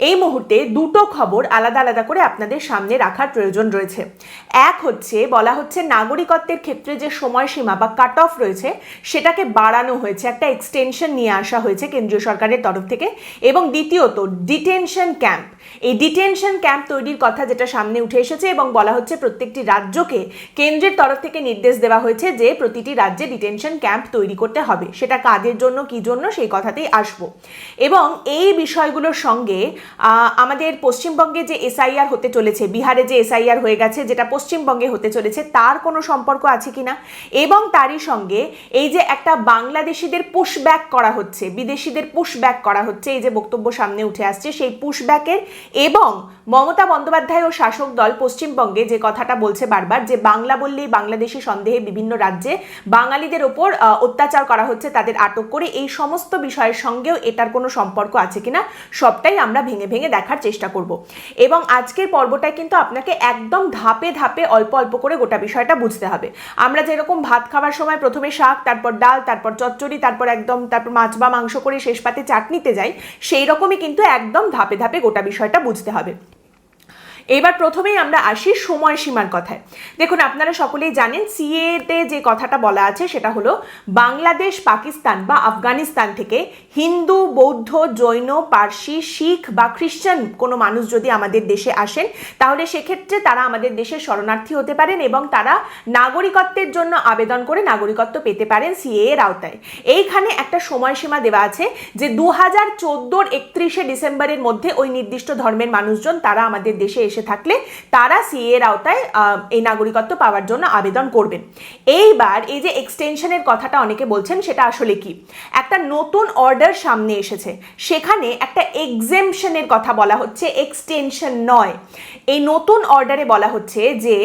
এই মুহূর্তে দুটো খবর আলাদা আলাদা করে আপনাদের সামনে রাখার প্রয়োজন রয়েছে। এক হচ্ছে, বলা হচ্ছে নাগরিকত্বের ক্ষেত্রে যে সময়সীমা বা কাট অফ রয়েছে, সেটাকে বাড়ানো হয়েছে, একটা এক্সটেনশন নিয়ে আসা হয়েছে কেন্দ্রীয় সরকারের তরফ থেকে। এবং দ্বিতীয়ত ডিটেনশন ক্যাম্প এই ডিটেনশন ক্যাম্প তৈরির কথা যেটা সামনে উঠে এসেছে এবং বলা হচ্ছে প্রত্যেকটি রাজ্যকে কেন্দ্রের তরফ থেকে নির্দেশ দেওয়া হয়েছে যে প্রতিটি রাজ্যে ডিটেনশন ক্যাম্প তৈরি করতে হবে। সেটা কাদের জন্য, কি জন্য, সেই কথাতেই আসব। এবং এই বিষয়গুলোর সঙ্গে আমাদের পশ্চিমবঙ্গে যে এসআইআর হতে চলেছে, বিহারে যে এসআইআর হয়ে গেছে, যেটা পশ্চিমবঙ্গে হতে চলেছে, তার কোনো সম্পর্ক আছে কিনা? এবং তারই সঙ্গে এই যে একটা বাংলাদেশিদের পুশব্যাক করা হচ্ছে, বিদেশিদের পুশব্যাক করা হচ্ছে, এই যে বক্তব্য সামনে উঠে আসছে, সেই পুশব্যাকের এবং মমতা বন্দ্যোপাধ্যায় ও শাসক দল পশ্চিমবঙ্গে যে কথাটা বলছে বারবার, যে বাংলা বললেই বাংলাদেশি সন্দেহে বিভিন্ন রাজ্যে বাঙালিদের ওপর অত্যাচার করা হচ্ছে, তাদের আটক করে, এই সমস্ত বিষয়ের সঙ্গেও এটার কোনো সম্পর্ক আছে কিনা, সবটাই আমরা ভেঙে ভেঙে দেখার চেষ্টা করব। এবং আজকের পর্বটায় কিন্তু আপনাকে একদম ধাপে ধাপে অল্প অল্প করে গোটা বিষয়টা বুঝতে হবে। আমরা যেরকম ভাত খাওয়ার সময় প্রথমে শাক, তারপর ডাল, তারপর চচ্চড়ি, তারপর একদম তারপর মাছ বা মাংস করে শেষ পাতে চাটনিতে যাই সেই রকমই কিন্তু একদম ধাপে ধাপে গোটা বিষয়টা বুঝতে হবে। এবার প্রথমেই আমরা আসি সময়সীমার কথায়। দেখুন, আপনারা সকলেই জানেন, সিএতে যে কথাটা বলা আছে, সেটা হলো বাংলাদেশ, পাকিস্তান বা আফগানিস্তান থেকে হিন্দু, বৌদ্ধ, জৈন, পার্সি, শিখ বা খ্রিস্টান কোনো মানুষ যদি আমাদের দেশে আসেন, তাহলে সেক্ষেত্রে তারা আমাদের দেশের শরণার্থী হতে পারেন এবং তারা নাগরিকত্বের জন্য আবেদন করে নাগরিকত্ব পেতে পারেন সিএ এর আওতায়। এইখানে একটা সময়সীমা দেওয়া আছে যে দু হাজার চোদ্দোর একত্রিশে ডিসেম্বরের মধ্যে ওই নির্দিষ্ট ধর্মের মানুষজন তারা আমাদের দেশে এসে থাকলে তারা সিএ এর আওতায় এই নাগরিকত্ব পাওয়ার জন্য আবেদন করবেন। এইবার এই যে এক্সটেনশনের কথাটা অনেকে বলছেন, সেটা আসলে কি? একটা নতুন অর্ডার সামনে এসেছে। সেখানে একটা এক্সেমশনের কথা বলা হচ্ছে এক্সটেনশন নয়। এই নতুন অর্ডারে বলা হচ্ছে যে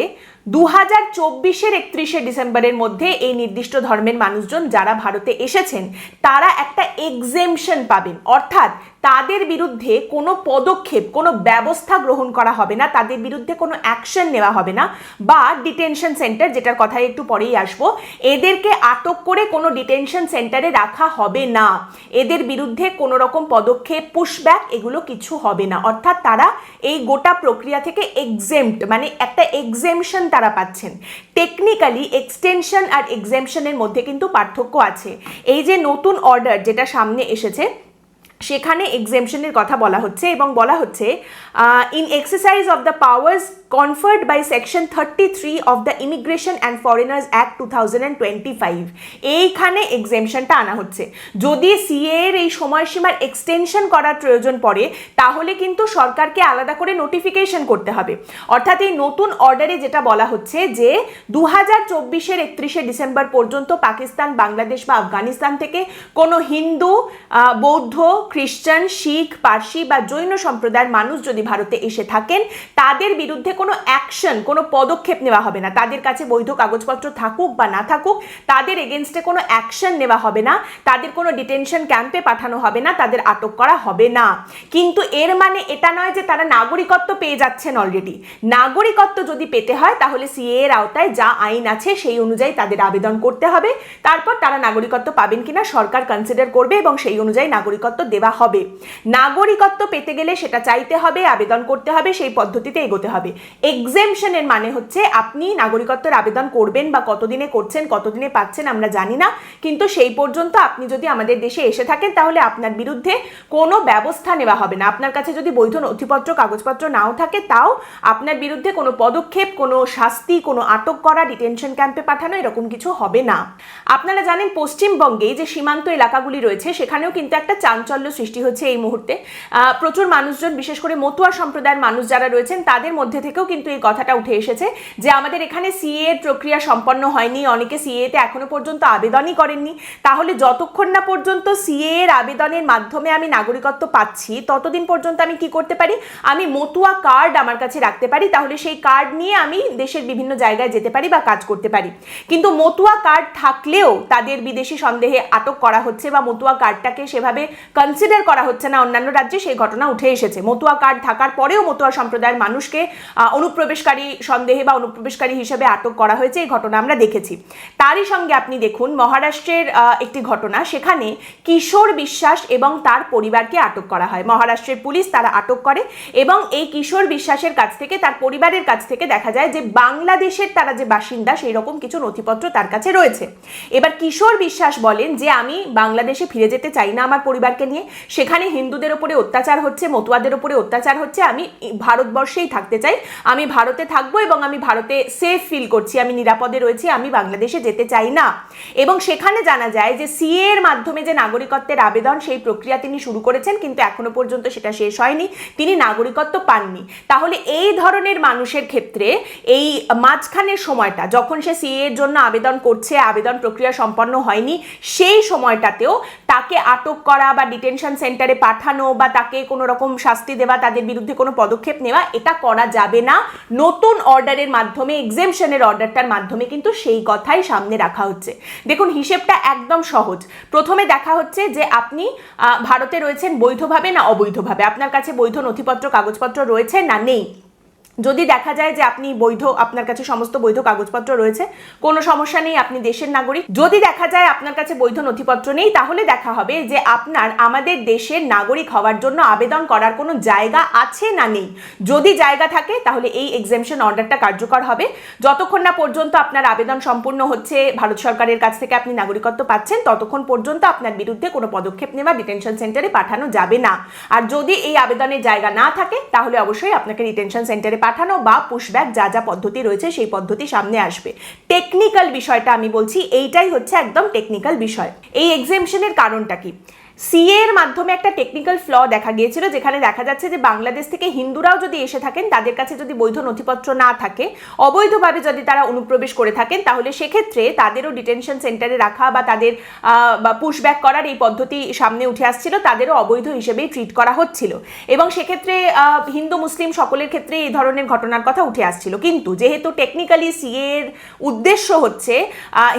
দু হাজার চব্বিশের একত্রিশে ডিসেম্বরের মধ্যে এই নির্দিষ্ট ধর্মের মানুষজন যারা ভারতে এসেছেন, তারা একটা এক্সেমশন পাবেন। অর্থাৎ তাদের বিরুদ্ধে কোনো পদক্ষেপ, কোনো ব্যবস্থা গ্রহণ করা হবে না, তাদের বিরুদ্ধে কোনো অ্যাকশন নেওয়া হবে না, বা ডিটেনশন সেন্টার যেটার কথায় একটু পরেই আসব, এদেরকে আটক করে কোনো ডিটেনশন সেন্টারে রাখা হবে না। এদের বিরুদ্ধে কোনো রকম পদক্ষেপ পুশব্যাক এগুলো কিছু হবে না। অর্থাৎ তারা এই গোটা প্রক্রিয়া থেকে এক্সেমড মানে একটা এক্সেমশন তারা পাচ্ছেন। টেকনিক্যালি এক্সটেনশন আর এক্সেমশনের মধ্যে কিন্তু পার্থক্য আছে। এই যে নতুন অর্ডার যেটা সামনে এসেছে সেখানে এক্সেমশনের কথা বলা হচ্ছে এবং বলা হচ্ছে in exercise of the powers conferred by section thirty three of the immigration and foreigners act two thousand and twenty five এইখানে এক্সেমশনটা আনা হচ্ছে। যদি সিএ এর এই সময়সীমার এক্সটেনশন করার প্রয়োজন পড়ে, তাহলে কিন্তু সরকারকে আলাদা করে নোটিফিকেশন করতে হবে। অর্থাৎ এই নতুন অর্ডারে যেটা বলা হচ্ছে যে দু হাজার চব্বিশের একত্রিশে ডিসেম্বর পর্যন্ত পাকিস্তান, বাংলাদেশ বা আফগানিস্তান থেকে কোনো হিন্দু বৌদ্ধ খ্রিস্টান শিখ, পার্সি বা জৈন সম্প্রদায়ের মানুষ যদি ভারতে এসে থাকেন, তাদের বিরুদ্ধে কোনো অ্যাকশন কোনো পদক্ষেপ নেওয়া হবে না। তাদের কাছে বৈধ কাগজপত্র থাকুক বা না থাকুক, তাদের এগেনস্টে কোনো অ্যাকশন নেওয়া হবে না। তাদের কোনো ডিটেনশন ক্যাম্পে পাঠানো হবে না। তাদের আটক করা হবে না। কিন্তু এর মানে এটা নয় যে তারা নাগরিকত্ব পেয়ে যাচ্ছেন অলরেডি নাগরিকত্ব যদি পেতে হয়, তাহলে সিএ এর আওতায় যা আইন আছে, সেই অনুযায়ী তাদের আবেদন করতে হবে। তারপর তারা নাগরিকত্ব পাবেন কিনা সরকার কনসিডার করবে এবং সেই অনুযায়ী নাগরিকত্ব দেওয়া হবে। নাগরিকত্ব পেতে গেলে সেটা চাইতে হবে, আবেদন করতে হবে, সেই পদ্ধতিতে এগোতে হবে। এক্সেমশনের মানে হচ্ছে আপনি নাগরিকত্বের আবেদন করবেন বা কতদিনে করছেন, কতদিনে পাচ্ছেন আমরা জানি না। কিন্তু সেই পর্যন্ত আপনি যদি আমাদের দেশে এসে থাকেন, তাহলে আপনার বিরুদ্ধে কোনো ব্যবস্থা নেওয়া হবে না। আপনার কাছে যদি বৈধ নথিপত্র, কাগজপত্র নাও থাকে, তাও আপনার বিরুদ্ধে কোনো পদক্ষেপ, কোনো শাস্তি, কোনো আটক করা ডিটেনশন ক্যাম্পে পাঠানো, এরকম কিছু হবে না। আপনারা জানেন পশ্চিমবঙ্গে যে সীমান্ত এলাকাগুলি রয়েছে, সেখানেও কিন্তু একটা চাঞ্চল্য সৃষ্টি হচ্ছে এই মুহূর্তে। প্রচুর মানুষজন, বিশেষ করে মতুয়া সম্প্রদায়ের মানুষ যারা রয়েছেন, তাদের মধ্যে থেকেও কিন্তু এই কথাটা উঠে এসেছে যে আমাদের এখানে সিএ প্রক্রিয়া সম্পন্ন হয়নি, অনেকে সিএ তে এখনও পর্যন্ত আবেদনই করেননি। তাহলে যতক্ষণ না পর্যন্ত সিএ এর আবেদনের মাধ্যমে আমি নাগরিকত্ব পাচ্ছি, ততদিন পর্যন্ত আমি কি করতে পারি? আমি মতুয়া কার্ড আমার কাছে রাখতে পারি, তাহলে সেই কার্ড নিয়ে আমি দেশের বিভিন্ন জায়গায় যেতে পারি বা কাজ করতে পারি। কিন্তু মতুয়া কার্ড থাকলেও তাদের বিদেশি সন্দেহে আটক করা হচ্ছে বা মতুয়া কার্ডটাকে সেভাবে কনসিডার কনসিডার করা হচ্ছে না। অন্যান্য রাজ্যে সেই ঘটনা উঠে এসেছে। মতুয়া কার্ড থাকার পরেও মতুয়া সম্প্রদায়ের মানুষকে অনুপ্রবেশকারী সন্দেহে বা অনুপ্রবেশকারী হিসেবে আটক করা হয়েছে। এই ঘটনা আমরা দেখেছি। তারই সঙ্গে আপনি দেখুন, মহারাষ্ট্রের একটি ঘটনা। সেখানে কিশোর বিশ্বাস এবং তার পরিবারকে আটক করা হয়। মহারাষ্ট্রের পুলিশ তারা আটক করে এবং এই কিশোর বিশ্বাসের কাছ থেকে, তার পরিবারের কাছ থেকে দেখা যায় যে বাংলাদেশের তারা যে বাসিন্দা, সেই রকম কিছু নথিপত্র তার কাছে রয়েছে। এবার কিশোর বিশ্বাস বলেন যে, আমি বাংলাদেশে ফিরে যেতে চাই না আমার পরিবারকে নিয়ে। সেখানে হিন্দুদের ওপরে অত্যাচার হচ্ছে, মতুয়াদের ওপরে অত্যাচার হচ্ছে, আমি ভারতবর্ষেই থাকতে চাই। আমি ভারতে থাকব এবং আমি ভারতে সেফ ফিল করছি, আমি নিরাপদে রয়েছি, আমি বাংলাদেশে যেতে চাই না। এবং সেখানে জানা যায় যে সিএ এর মাধ্যমে যে নাগরিকত্বের আবেদন, সেই প্রক্রিয়া তিনি শুরু করেছেন, কিন্তু এখনও পর্যন্ত সেটা শেষ হয়নি, তিনি নাগরিকত্ব পাননি। তাহলে এই ধরনের মানুষের ক্ষেত্রে এই মাঝখানের সময়টা, যখন সে সিএ এর জন্য আবেদন করছে, আবেদন প্রক্রিয়া সম্পন্ন হয়নি, সেই সময়টাতেও তাকে আটক করা বা ডিটেনশন সেন্টারে পাঠানো বা তাকে কোনো রকম শাস্তি দেওয়া, তাদের বিরুদ্ধে কোনো পদক্ষেপ নেওয়া, এটা করা যাবে না। নতুন অর্ডারের মাধ্যমে এক্সেমশনের অর্ডারটার মাধ্যমে কিন্তু সেই কথাই সামনে রাখা হচ্ছে। দেখুন, হিসেবটা একদম সহজ। প্রথমে দেখা হচ্ছে যে আপনি ভারতে রয়েছেন বৈধভাবে না অবৈধভাবে? আপনার কাছে বৈধ নথিপত্র, কাগজপত্র রয়েছে না নেই? যদি দেখা যায় যে আপনি বৈধ, আপনার কাছে সমস্ত বৈধ কাগজপত্র রয়েছে, কোনো সমস্যা নেই, আপনি দেশের নাগরিক। যদি দেখা যায় আপনার কাছে বৈধ নথিপত্র নেই, তাহলে দেখা হবে যে আপনার, আমাদের দেশের নাগরিক হওয়ার জন্য আবেদন করার কোনো জায়গা আছে না নেই। যদি জায়গা থাকে, তাহলে এই এক্সামশন অর্ডারটা কার্যকর হবে। যতক্ষণ না পর্যন্ত আপনার আবেদন সম্পূর্ণ হচ্ছে, ভারত সরকারের কাছ থেকে আপনি নাগরিকত্ব পাচ্ছেন, ততক্ষণ পর্যন্ত আপনার বিরুদ্ধে কোনো পদক্ষেপ নেওয়া ডিটেনশন সেন্টারে পাঠানো যাবে না। আর যদি এই আবেদনের জায়গা না থাকে, তাহলে অবশ্যই আপনাকে ডিটেনশন সেন্টারে পাঠানো বা পুশব্যাক যা যা পদ্ধতি রয়েছে সেই পদ্ধতি সামনে আসবে। টেকনিক্যাল বিষয়টা আমি বলছি, এইটাই হচ্ছে একদম টেকনিক্যাল বিষয়। এই এক্সেমশনের কারণটা কি? সিএ এর মাধ্যমে একটা টেকনিক্যাল ফ্ল দেখা গিয়েছিল, যেখানে দেখা যাচ্ছে যে বাংলাদেশ থেকে হিন্দুরাও যদি এসে থাকেন, তাদের কাছে যদি বৈধ নথিপত্র না থাকে, অবৈধভাবে যদি তারা অনুপ্রবেশ করে থাকেন, তাহলে সেক্ষেত্রে তাদেরও ডিটেনশন সেন্টারে রাখা বা তাদের বা পুশব্যাক করার এই পদ্ধতি সামনে উঠে আসছিল, তাদেরও অবৈধ হিসেবেই ট্রিট করা হচ্ছিল। এবং সেক্ষেত্রে হিন্দু, মুসলিম সকলের ক্ষেত্রে এই ধরনের ঘটনার কথা উঠে আসছিল। কিন্তু যেহেতু টেকনিক্যালি সিএ এর উদ্দেশ্য হচ্ছে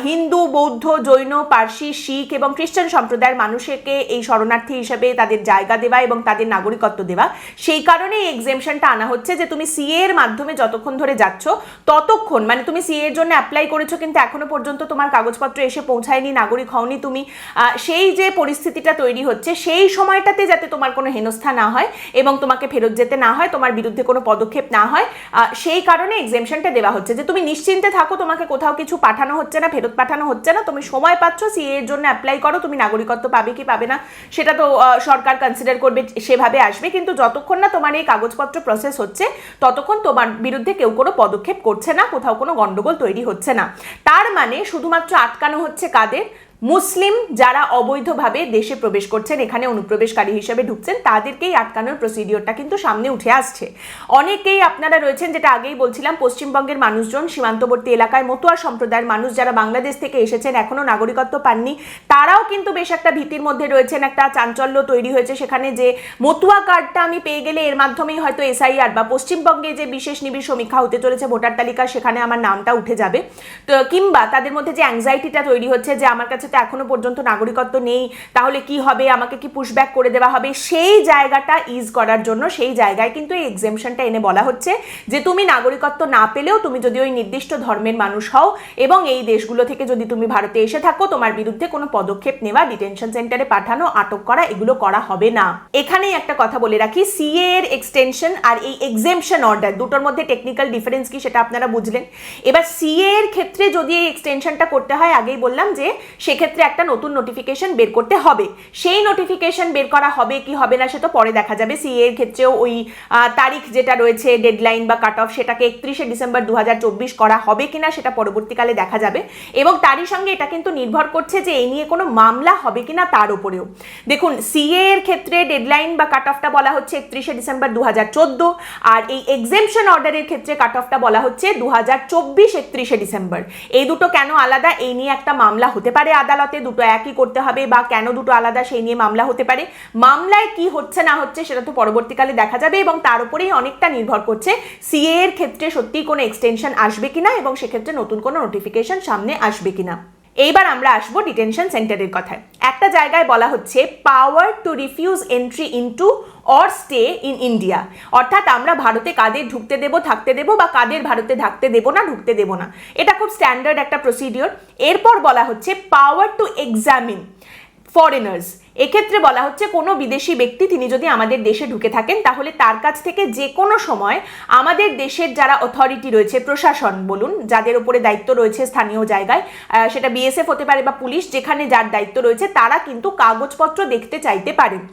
হিন্দু, বৌদ্ধ, জৈন, পার্সি, শিখ এবং খ্রিস্টান সম্প্রদায়ের মানুষকে এই শরণার্থী হিসেবে তাদের জায়গা দেওয়া এবং তাদের নাগরিকত্ব দেওয়া। সেই কারণে এই এক্সেমশনটা আনা হচ্ছে যে তুমি সিএ এর মাধ্যমে যতক্ষণ ধরে যাচ্ছ, ততক্ষণ মানে তুমি সিএ এর জন্য অ্যাপ্লাই করেছ কিন্তু এখনও পর্যন্ত তোমার কাগজপত্র এসে পৌঁছায়নি, নাগরিক হওনি তুমি। সেই যে পরিস্থিতিটা তৈরি হচ্ছে, সেই সময়টাতে যাতে তোমার কোনো হেনস্থা না হয় এবং তোমাকে ফেরত যেতে না হয়, তোমার বিরুদ্ধে কোনো পদক্ষেপ না হয় সেই কারণে এক্সেমশনটা দেওয়া হচ্ছে যে তুমি নিশ্চিন্তে থাকো, তোমাকে কোথাও কিছু পাঠানো হচ্ছে না, ফেরত পাঠানো হচ্ছে না, তুমি সময় পাচ্ছ সিএ এর জন্য অ্যাপ্লাই করো, তুমি নাগরিকত্ব পাবে কি পাবে না সেটা তো সরকার কনসিডার করবে, সেভাবে আসবে। কিন্তু যতক্ষণ না তোমার এই কাগজপত্র প্রসেস হচ্ছে, ততক্ষণ তোমার বিরুদ্ধে কেউ কোনো পদক্ষেপ করছে না, কোথাও কোনো গন্ডগোল তৈরি হচ্ছে না। তার মানে শুধুমাত্র আটকানো হচ্ছে কাদের? মুসলিম যারা অবৈধভাবে দেশে প্রবেশ করছেন, এখানে অনুপ্রবেশকারী হিসেবে ঢুকছেন, তাদেরকেই আটকানোর প্রসিডিওরটা কিন্তু সামনে উঠে আসছে। অনেকেই আপনারা রয়েছেন, যেটা আগেই বলছিলাম, পশ্চিমবঙ্গের মানুষজন, সীমান্তবর্তী এলাকায় মতুয়া সম্প্রদায়ের মানুষ যারা বাংলাদেশ থেকে এসেছেন এখনও নাগরিকত্ব পাননি, তারাও কিন্তু বেশ একটা ভীতির মধ্যে রয়েছেন, একটা চাঞ্চল্য তৈরি হয়েছে সেখানে যে মতুয়া কার্ডটা আমি পেয়ে গেলে এর মাধ্যমেই হয়তো এসআইআর বা পশ্চিমবঙ্গে যে বিশেষ নিবিড় সমীক্ষা হতে চলেছে ভোটার তালিকা, সেখানে আমার নামটা উঠে যাবে। তো কিংবা তাদের মধ্যে যে অ্যাংজাইটিটা তৈরি হচ্ছে যে আমার কাছে তো এখনও পর্যন্ত নাগরিকত্ব নেই, তাহলে কি হবে? আমাকে কি পুশব্যাক করে দেওয়া হবে? সেই জায়গাটা ইজ করার জন্য, সেই জায়গায় কিন্তু এই এক্সেমশনটা এনে বলা হচ্ছে যে তুমি নাগরিকত্ব না পেলেও তুমি যদি ওই নির্দিষ্ট ধর্মের মানুষ হও এবং এই দেশগুলো থেকে যদি তুমি ভারতে এসে থাকো, তোমার বিরুদ্ধে কোনো পদক্ষেপ নেওয়া ডিটেনশন সেন্টারে পাঠানো, আটক করা, এগুলো করা হবে না। এখানেই একটা কথা বলে রাখি সিএ এর এক্সটেনশন আর এই এক্সেমশন অর্ডার দুটোর মধ্যে টেকনিক্যাল ডিফারেন্স কি সেটা আপনারা বুঝলেন। এবার সিএ এর ক্ষেত্রে যদি এই এক্সটেনশনটা করতে হয়, আগেই বললাম যে সেক্ষেত্রে একটা নতুন নোটিফিকেশন বের করতে হবে। সেই নোটিফিকেশন বের করা হবে কি হবে না সেটা পরে দেখা যাবে। সিএ এর ক্ষেত্রেও ওই তারিখ যেটা রয়েছে ডেডলাইন বা কাট অফ সেটাকে একত্রিশে ডিসেম্বর দু হাজার চব্বিশ করা হবে কিনা, সেটা পরবর্তীকালে দেখা যাবে। এবং তারই সঙ্গে এটা কিন্তু নির্ভর করছে যে এই নিয়ে কোনো মামলা হবে কিনা তার উপরেও। দেখুন সিএ এর ক্ষেত্রে ডেডলাইন বা কাট অফটা বলা হচ্ছে একত্রিশে ডিসেম্বর দু হাজার চোদ্দ, আর এই এক্সেমশন অর্ডারের ক্ষেত্রে কাট অফটা বলা হচ্ছে দু হাজার চব্বিশ একত্রিশে ডিসেম্বর। এই দুটো কেন আলাদা? এই নিয়ে একটা মামলা হতে পারে আদালতে দুটো একই করতে হবে বা কেন দুটো আলাদা সেই নিয়ে মামলা হতে পারে। মামলায় কি হচ্ছে না হচ্ছে সেটা তো পরবর্তীকালে দেখা যাবে এবং তার উপরেই অনেকটা নির্ভর করছে সিএ এর ক্ষেত্রে সত্যিই কোনো এক্সটেনশন আসবে কিনা এবং সেক্ষেত্রে নতুন কোনো নোটিফিকেশন সামনে আসবে কিনা। এইবার আমরা আসব ডিটেনশন সেন্টারের কথায়। একটা জায়গায় বলা হচ্ছে power to refuse entry into or stay in India অর্থাৎ আমরা ভারতে কাদের ঢুকতে দেব, থাকতে দেব বা কাদের ভারতে থাকতে দেব না, ঢুকতে দেব না। এটা খুব স্ট্যান্ডার্ড একটা প্রসিডিওর এরপর বলা হচ্ছে পাওয়ার টু এক্সামিন ফরেনার্স এক্ষেত্রে বলা হচ্ছে, কোনো বিদেশি ব্যক্তি তিনি যদি আমাদের দেশে ঢুকে থাকেন, তাহলে তার কাছ থেকে যে কোনো সময় আমাদের দেশের যারা অথরিটি রয়েছে, প্রশাসন বলুন, যাদের উপরে দায়িত্ব রয়েছে স্থানীয় জায়গায় সেটা বিএসএফ হতে পারে বা পুলিশ, যেখানে যার দায়িত্ব রয়েছে, তারা কিন্তু কাগজপত্র দেখতে চাইতে পারেন।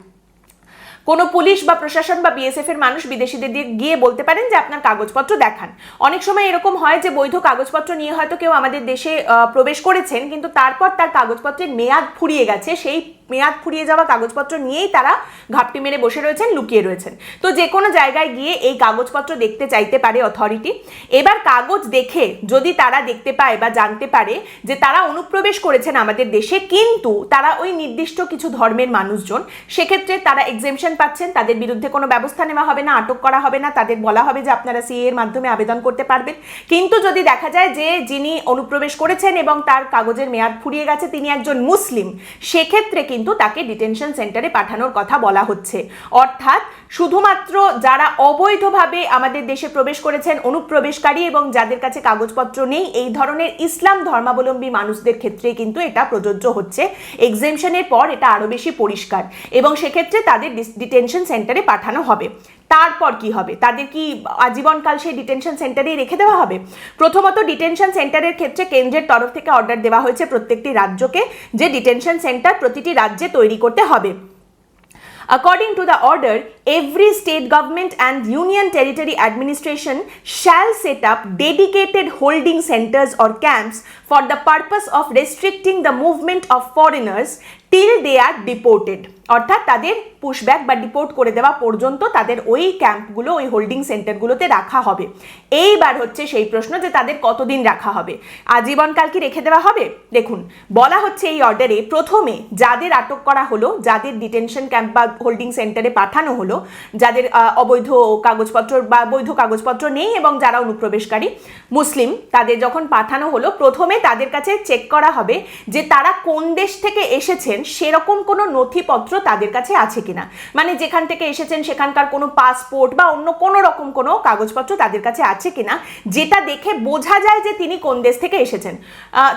কোনো পুলিশ বা প্রশাসন বা বিএসএফ এর মানুষ বিদেশিদের দিয়ে গিয়ে বলতে পারেন যে আপনার কাগজপত্র দেখান। অনেক সময় এরকম হয় যে বৈধ কাগজপত্র নিয়ে হয়তো কেউ আমাদের দেশে প্রবেশ করেছেন, কিন্তু তারপর তার কাগজপত্রের মেয়াদ ফুরিয়ে গেছে, সেই মেয়াদ ফুরিয়ে যাওয়া কাগজপত্র নিয়েই তারা ঘাপটি মেরে বসে রয়েছেন, লুকিয়ে রয়েছেন। তো যে কোনো জায়গায় গিয়ে এই কাগজপত্র দেখতে চাইতে পারে অথরিটি এবার কাগজ দেখে যদি তারা দেখতে পায় বা জানতে পারে যে তারা অনুপ্রবেশ করেছেন আমাদের দেশে, কিন্তু তারা ওই নির্দিষ্ট কিছু ধর্মের মানুষজন, সেক্ষেত্রে তারা এক্সেমশন পাচ্ছেন, তাদের বিরুদ্ধে কোনো ব্যবস্থা নেওয়া হবে না, আটক করা হবে না, তাদের বলা হবে যে আপনারা সিএ এর মাধ্যমে আবেদন করতে পারবেন। কিন্তু যদি দেখা যায় যে যিনি অনুপ্রবেশ করেছেন এবং তার কাগজের মেয়াদ ফুরিয়ে গেছে, তিনি একজন মুসলিম, সেক্ষেত্রে কিন্তু তাকে ডিটেনশন সেন্টারে পাঠানোর কথা বলা হচ্ছে। অর্থাৎ শুধুমাত্র যারা অবৈধভাবে আমাদের দেশে প্রবেশ করেছেন, অনুপ্রবেশকারী এবং যাদের কাছে কাগজপত্র নেই, এই ধরনের ইসলাম ধর্মাবলম্বী মানুষদের ক্ষেত্রে কিন্তু এটা প্রযোজ্য হচ্ছে। এক্সেমশনের পর এটা আরও বেশি পরিষ্কার এবং সেক্ষেত্রে তাদের ডিটেনশন সেন্টারে পাঠানো হবে। তারপর কি হবে তাদের কি আজীবনকাল সেই ডিটেনশন সেন্টারেই রেখে দেওয়া হবে প্রথমত ডিটেনশন সেন্টারের ক্ষেত্রে কেন্দ্রের তরফ থেকে অর্ডার দেওয়া হয়েছে প্রত্যেকটি রাজ্যকে যে ডিটেনশন সেন্টার প্রতিটি রাজ্যে তৈরি করতে হবে According to the order, every state government and union territory administration shall set up dedicated holding centers or camps for the purpose of restricting the movement of foreigners till they are deported. অর্থাৎ তাদের pushback বা deport করে দেওয়া পর্যন্ত তাদের ওই ক্যাম্পগুলো ওই holding সেন্টারগুলোতে রাখা হবে এইবার হচ্ছে সেই প্রশ্ন যে তাদের কতদিন রাখা হবে আজীবনকাল কি রেখে দেওয়া হবে দেখুন, বলা হচ্ছে এই অর্ডারে প্রথমে যাদের আটক করা হলো, যাদের ডিটেনশন ক্যাম্প বা হোল্ডিং সেন্টারে পাঠানো হলো, যাদের অবৈধ কাগজপত্র বা বৈধ কাগজপত্র নেই এবং যারা অনুপ্রবেশকারী মুসলিম, তাদের যখন পাঠানো হলো, প্রথমে তাদের কাছে চেক করা হবে যে তারা কোন দেশ থেকে এসেছেন সেরকম কোনো নথিপত্র তাদের কাছে আছে কিনা? মানে যেখান থেকে এসেছেন, সেখানকার কোনো পাসপোর্ট বা অন্য কোনো রকম কোনো কাগজপত্র তাদের কাছে আছে কিনা, যেটা দেখে বোঝা যায় যে তিনি কোন দেশ থেকে এসেছেন।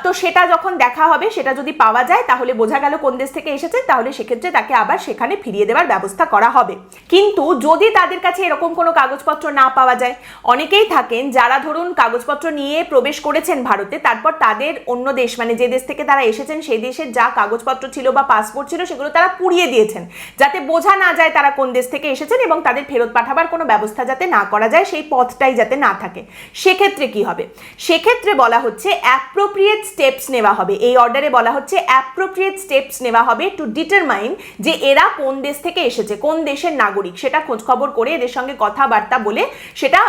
তো সেটা যখন দেখা হবে, সেটা যদি পাওয়া যায়, তাহলে বোঝা গেল কোন দেশ থেকে এসেছেন, তাহলে সেক্ষেত্রে তাকে আবার সেখানে ফিরিয়ে দেওয়ার ব্যবস্থা করা হবে। কিন্তু যদি তাদের কাছে এরকম কোনো কাগজপত্র না পাওয়া যায়, অনেকেই থাকেন যারা ধরুন কাগজপত্র নিয়ে প্রবেশ করেছেন ভারতে, তারপর তাদের অন্য দেশ মানে যে দেশ থেকে তারা এসেছেন, সেই দেশের যা কাগজপত্র ছিল বা পাসপোর্ট ছিল সেগুলো তারা পুড়িয়ে দিয়েছেন। যাতে বোঝা না যায় তারা কোন দেশ থেকে এসেছেন এবং তাদের ফেরত পাঠাবার কোনো ব্যবস্থা যাতে না করা যায় সেই পথটাই যাতে না থাকে। সেক্ষেত্রে কি হবে? সেক্ষেত্রে বলা হচ্ছে অ্যাপ্রোপ্রিয়েট স্টেপস নেওয়া হবে। এই অর্ডারে বলা হচ্ছে অ্যাপ্রোপ্রিয়েট স্টেপস নেওয়া হবে টু ডিটারমাইন যে এরা কোন দেশ থেকে এসেছে, কোন দেশের নাগরিক। সেটা খোঁজ খবর করে এদের সঙ্গে কথাবার্তা বলে সেটা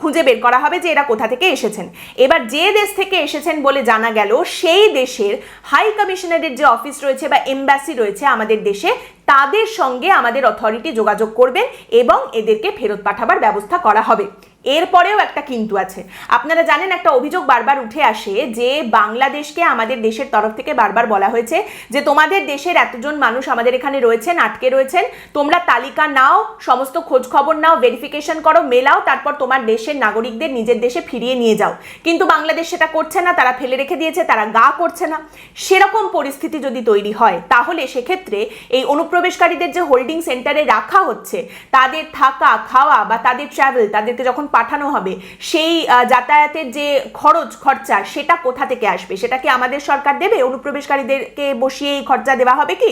খুঁজে বের করা হবে যে এরা কোথা থেকে এসেছেন। এবার যে দেশ থেকে এসেছেন বলে জানা গেল, সেই দেশের হাই কমিশনারের যে অফিস রয়েছে বা এমবাসি রয়েছে আমাদের দেশে, তাদের সঙ্গে আমাদের অথরিটি যোগাযোগ করবেন এবং এদেরকে ফেরত পাঠাবার ব্যবস্থা করা হবে। এরপরেও একটা কিন্তু আছে। আপনারা জানেন একটা অভিযোগ বারবার উঠে আসে যে বাংলাদেশকে আমাদের দেশের তরফ থেকে বারবার বলা হয়েছে যে তোমাদের দেশের এতজন মানুষ আমাদের এখানে রয়েছেন, আটকে রয়েছেন, তোমরা তালিকা নাও, সমস্ত খোঁজ খবর নাও ভেরিফিকেশন করো, মেলাও, তারপর তোমার দেশের নাগরিকদের নিজের দেশে ফিরিয়ে নিয়ে যাও। কিন্তু বাংলাদেশ সেটা করছে না, তারা ফেলে রেখে দিয়েছে, তারা গা করছে না। সেরকম পরিস্থিতি যদি তৈরি হয়, তাহলে সেক্ষেত্রে এই অনুপ্রবেশকারীদের যে হোল্ডিং সেন্টারে রাখা হচ্ছে, তাদের থাকা, খাওয়া বা তাদের ট্রাভেল তাদেরকে যখন পাঠানো হবে, সেই যাতায়াতের যে খরচ, খরচা, সেটা কোথা থেকে আসবে? সেটা কি আমাদের সরকার দেবে? অনুপ্রবেশকারীদেরকে বসিয়ে এই খরচা দেওয়া হবে কি?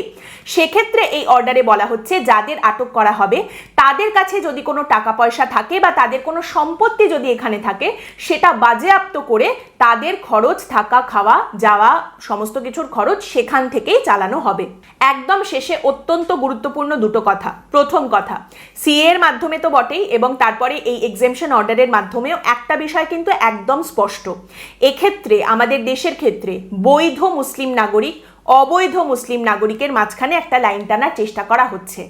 সেক্ষেত্রে এই অর্ডারে বলা হচ্ছে, যাদের আটক করা হবে, তাদের কাছে যদি কোনো টাকা পয়সা থাকে বা তাদের কোনো সম্পত্তি যদি এখানে থাকে, সেটা বাজেয়াপ্ত করে তাদের খরচ, থাকা, খাওয়া, যাওয়া, সমস্ত কিছুর খরচ সেখান থেকেই চালানো হবে। একদম শেষে অত্যন্ত গুরুত্বপূর্ণ দুটো কথা। প্রথম কথা সিএ এর মাধ্যমে তো বটেই এবং তারপরে এই এক্সেমশন অর্ডারের মাধ্যমেও একটা বিষয় কিন্তু একদম স্পষ্ট। এক্ষেত্রে, আমাদের দেশের ক্ষেত্রে বৈধ মুসলিম নাগরিক অবৈধ মুসলিম নাগরিকের মাঝখানে একটা লাইন টানার চেষ্টা করা হচ্ছে।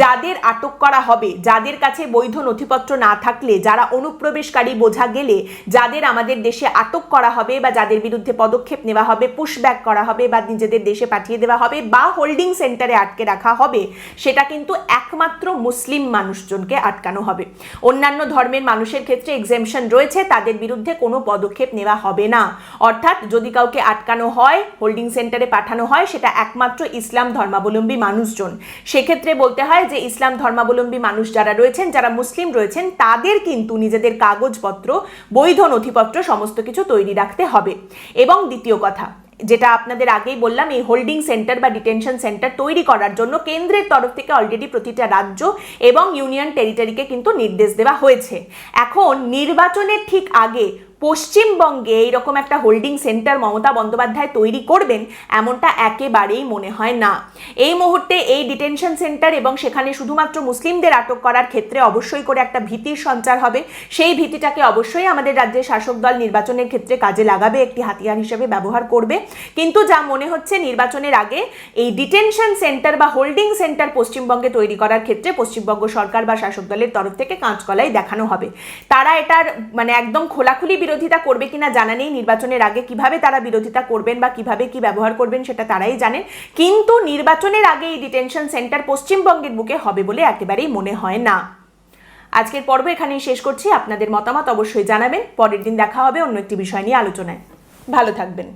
যাদের আটক করা হবে, যাদের কাছে বৈধ নথিপত্র না থাকলে, যারা অনুপ্রবেশকারী বোঝা গেলে যাদের আমাদের দেশে আটক করা হবে বা যাদের বিরুদ্ধে পদক্ষেপ নেওয়া হবে পুশব্যাক করা হবে বা নিজেদের দেশে পাঠিয়ে দেওয়া হবে বা হোল্ডিং সেন্টারে আটকে রাখা হবে, সেটা কিন্তু একমাত্র মুসলিম মানুষজনকে আটকানো হবে। অন্যান্য ধর্মের মানুষের ক্ষেত্রে এক্সেমশন রয়েছে, তাদের বিরুদ্ধে কোনো পদক্ষেপ নেওয়া হবে না। অর্থাৎ যদি কাউকে আটকানো হয় হোল্ডিং সেন্টারে পাঠানো হয় সেটা একমাত্র ইসলাম ধর্মাবলম্বী মানুষজন। সেক্ষেত্রে বলতে হয় যে ইসলাম ধর্মাবলম্বী মানুষ যারা রয়েছেন, যারা মুসলিম রয়েছেন, তাদের কিন্তু নিজেদের কাগজপত্র, বৈধ নথিপত্র সমস্ত কিছু তৈরি রাখতে হবে। এবং দ্বিতীয় কথা, যেটা আপনাদের আগেই বললাম, এই হোল্ডিং সেন্টার বা ডিটেনশন সেন্টার তৈরি করার জন্য কেন্দ্রের তরফ থেকে অলরেডি প্রতিটা রাজ্য এবং ইউনিয়ন টেরিটরিকে কিন্তু নির্দেশ দেওয়া হয়েছে। এখন নির্বাচনের ঠিক আগে পশ্চিমবঙ্গে এইরকম একটা হোল্ডিং সেন্টার মমতা বন্দ্যোপাধ্যায় তৈরি করবেন, এমনটা একেবারেই মনে হয় না। এই মুহূর্তে এই ডিটেনশন সেন্টার এবং সেখানে শুধুমাত্র মুসলিমদের আটক করার ক্ষেত্রে অবশ্যই করে একটা ভীতির সঞ্চার হবে। সেই ভীতিটাকে অবশ্যই আমাদের রাজ্যের শাসক দল নির্বাচনের ক্ষেত্রে কাজে লাগাবে, একটি হাতিয়ার হিসেবে ব্যবহার করবে। কিন্তু যা মনে হচ্ছে নির্বাচনের আগে এই ডিটেনশন সেন্টার বা হোল্ডিং সেন্টার পশ্চিমবঙ্গে তৈরি করার ক্ষেত্রে পশ্চিমবঙ্গ সরকার বা শাসক দলের তরফ থেকে কাঁচকলাই দেখানো হবে। তারা এটার মানে একদম খোলাখুলি বিরোধিতা করবে কিনা জানা নেই। নির্বাচনের আগে কীভাবে তারা বিরোধিতা করবেন বা কীভাবে কি ব্যবহার করবেন সেটা তারাই জানেন। কিন্তু নির্বাচনের আগে এই ডিটেনশন সেন্টার পশ্চিমবঙ্গের বুকে হবে বলে একেবারেই মনে হয় না। আজকের পর্ব এখানেই শেষ করছি। আপনাদের মতামত অবশ্যই জানাবেন। পরের দিন দেখা হবে অন্য একটি বিষয় নিয়ে আলোচনায়। ভালো থাকবেন।